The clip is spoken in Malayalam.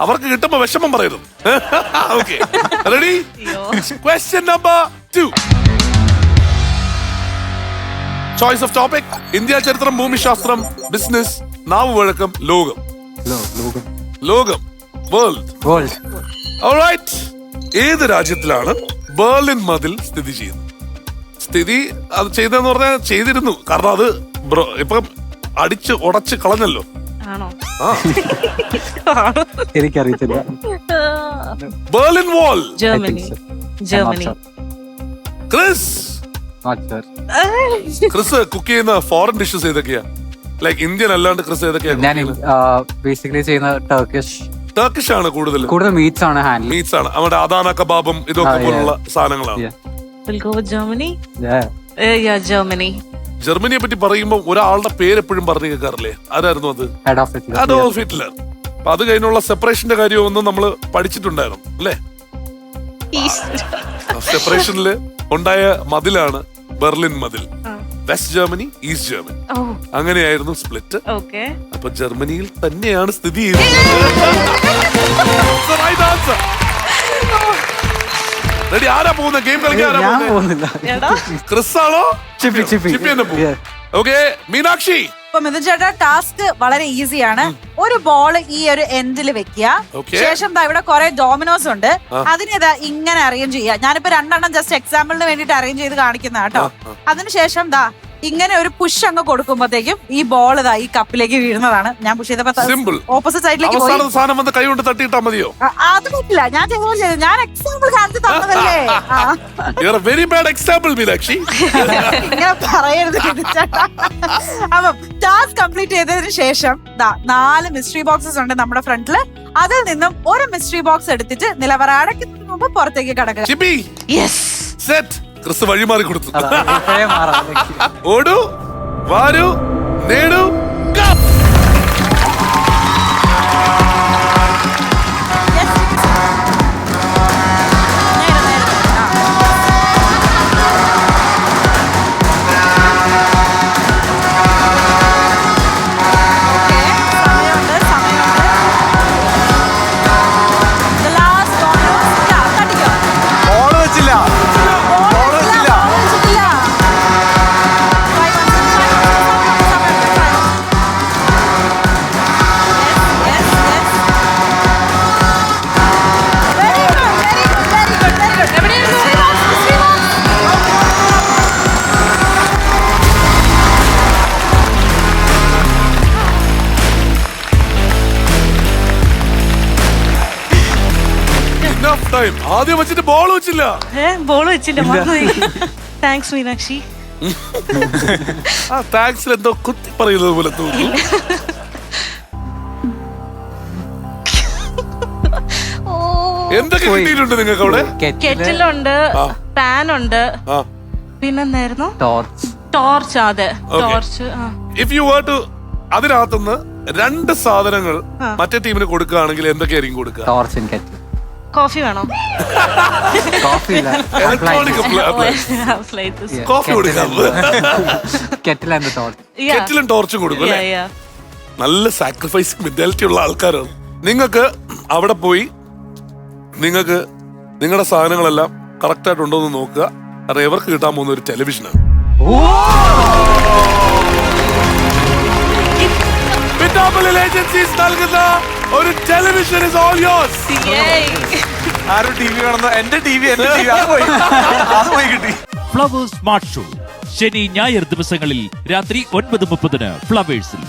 അവർക്ക് കിട്ടുമ്പോ വിഷമം പറയരുത്. Okay ready question number two choice of topic India ചരിത്രം ഭൂമിശാസ്ത്രം ബിസിനസ് നാവ് വഴക്കം ലോകം. ലോകം. ലോകം. വേൾഡ് വേൾഡ് ഓൾറൈറ്റ് ഏത് രാജ്യത്തിലാണ് ബേർലിൻ മതിൽ സ്ഥിതി ചെയ്യുന്നത്? സ്ഥിതി അത് ചെയ്തെന്ന് പറഞ്ഞാൽ ചെയ്തിരുന്നു. കാരണം അത് ബ്രോ ഇപ്പം അടിച്ച് ഉടച്ച് കളഞ്ഞല്ലോ. ആണോ? എനിക്കറിയത്തില്ല. Berlin wall Germany Germany Chris Chris cook ചെയ്യുന്ന ഫോറിൻ ഡിഷസ് ഏതൊക്കെയാ? ലൈക്ക് ഇന്ത്യൻ അല്ലാണ്ട് ക്രിസ് ഏതൊക്കെയാ ഞാൻ ബേസിക്കലി ചെയ്യുന്ന ടർക്കിഷ് ടർക്കിഷ് ആണ് കൂടുതൽ കൂടുതൽ മീറ്റ്സ് ആണ് ഹാൻഡിൽ മീറ്റ്സ് ആണ്. അവിടെ അദാന കബാബും ഇതൊക്കെ. പോലുള്ള സാധനങ്ങളാണ്. ജർമ്മനി go ജർമ്മനിയെ പറ്റി പറയുമ്പോൾ ഒരാളുടെ പേര് എപ്പോഴും പറഞ്ഞു കേൾക്കാറില്ലേ? ആരായിരുന്നു അത്? Adolf Hitler. അപ്പൊ അത് കഴിഞ്ഞുള്ള സെപ്പറേഷന്റെ കാര്യമൊന്നും നമ്മൾ പഠിച്ചിട്ടുണ്ടായിരുന്നു അല്ലേ? സെപ്പറേഷനിൽ ഉണ്ടായ മതിലാണ് ബെർലിൻ മതിൽ. West Germany east Germany. അങ്ങനെയായിരുന്നു സ്പ്ലിറ്റ്. അപ്പൊ ജർമ്മനിയിൽ തന്നെയാണ് സ്ഥിതി ചെയ്യുന്നത്. റെഡി ആരാ പോകുന്ന? ഗെയിം കളിക്കാൻ ആരാ ഞാൻ പോകുന്നത് പോകുന്നില്ല. എടാ. ക്രിസ് ആണോ ചിപ്പി, ചിപ്പി. ചിപ്പി. തന്നെ പോകും. Yeah. ഓക്കെ മീനാക്ഷി. മിഥുൻ ചേട്ടാ ടാസ്ക് വളരെ ഈസിയാണ് ഒരു ബോൾ ഈ ഒരു എൻഡിൽ വെക്കുക. Okay. ശേഷം ദാ ഇവിടെ കുറെ ഡോമിനോസ് ഉണ്ട്. അതിനെ ദാ ഇങ്ങനെ അറേഞ്ച് ചെയ്യുക. ഞാനിപ്പോ രണ്ടെണ്ണം ജസ്റ്റ് എക്സാമ്പിളിന് വേണ്ടിട്ട് അറേഞ്ച് ചെയ്ത് കാണിക്കുന്ന കേട്ടോ. അതിനുശേഷം ദാ ഇങ്ങനെ ഒരു പുഷ് അങ്ങ് കൊടുക്കുമ്പോഴത്തേക്കും ഈ ബോൾ ഇതാ ഈ കപ്പിലേക്ക് വീഴുന്നതാണ്. ഞാൻ പുഷ് ചെയ്തപ്പോ Simple. ഓപ്പോസിറ്റ് സൈഡിലേക്ക് പോയി. അവസാന സാധനം വന്ന് കൈ കൊണ്ട് തട്ടിയിട്ടാ മതിയോ? ആ, അത് പറ്റില്ല. ഞാൻ ചെയ്തത് ചെയ്തു ഞാൻ എക്സാമ്പിൾ കാണിച്ച് തന്നതല്ലേ? ആ. You very bad example Meenakshi. ഇങ്ങനെ പറയരുത് മിഥുൻ ചേട്ടാ. അപ്പം ടാസ്ക് കംപ്ലീറ്റ് ചെയ്തതിന് ശേഷം ദാ നാല് മിസ്റ്ററി ബോക്സസ് ഉണ്ട് നമ്മുടെ ഫ്രണ്ടിൽ. അതിൽ നിന്നും ഒരു മിസ്റ്ററി ബോക്സ് എടുത്തിട്ട് നിലവറ അടയ്ക്കുന്നതിന് മുമ്പ് പുറത്തേക്ക് കടക്കുക. ഷിബി യെസ് സെറ്റ് ക്രിസ് വഴിമാറി കൊടുത്തു. ഓടൂ വാരൂ നേടൂ. Enough time. ആദ്യം വെച്ചിട്ട് ബോൾ വെച്ചില്ല. ഏ ബോൾ വെച്ചില്ല. മറന്നുപോയി. താങ്ക്സ് മീനാക്ഷി. ആ താങ്ക്സിൽ എന്തോ കുത്തി പറയുന്നത് പോലെ തോന്നുന്നു ഓ. എന്തൊക്കെ. കിട്ടിയിട്ടുണ്ട് നിങ്ങൾക്ക് അവിടെ? കെറ്റിലുണ്ട് പാൻ ഉണ്ട് പിന്നെന്തായിരുന്നു? ടോർച്ച് ടോർച്ച് അതെ. ടോർച്ച് ആ. ഇഫ് യു വേർ ടു അതിനകത്തുനിന്ന് രണ്ട് സാധനങ്ങൾ. മറ്റേ ടീമിന് കൊടുക്കുകയാണെങ്കിൽ എന്തൊക്കെയായിരിക്കും കൊടുക്കുക? ടോർച്ച് കെറ്റിൽ കോഫി വേണോ? കോഫി ഇല്ല Electronic. കോഫി കൊടുക്കാം. കെറ്റിൽ ആൻഡ് ടോർച്ച് കെറ്റിലും ടോർച്ചും കൊടുക്കും അല്ലേ? നല്ല സാക്രിഫൈസിങ് മെന്റാലിറ്റി ഉള്ള ആൾക്കാരാണ്. നിങ്ങൾക്ക് അവിടെ പോയി നിങ്ങൾക്ക് നിങ്ങളുടെ സാധനങ്ങളെല്ലാം കറക്റ്റ് ആയിട്ടുണ്ടോ എന്ന് നോക്കുക. കാരണം എവർക്ക് കിട്ടാൻ പോകുന്ന ഒരു ടെലിവിഷനാണ് പിറ്റാപ്പള്ളിൽ ഏജൻസീസ് നൽകുന്ന ഒരു ടെലിവിഷൻ ഇസ് ഓൾ യോസ് ആരും ടി വി കാണുന്നു. എന്റെ ടി വി എന്റെ ടി വി അത് പോയി. അത് പോയി കിട്ടി. ഫ്ലവേഴ്സ് സ്മാർട്ട് ഷോ ശനി ഞായർ ദിവസങ്ങളിൽ രാത്രി ഒൻപത് മുപ്പതിന് ഫ്ലവേഴ്സിൽ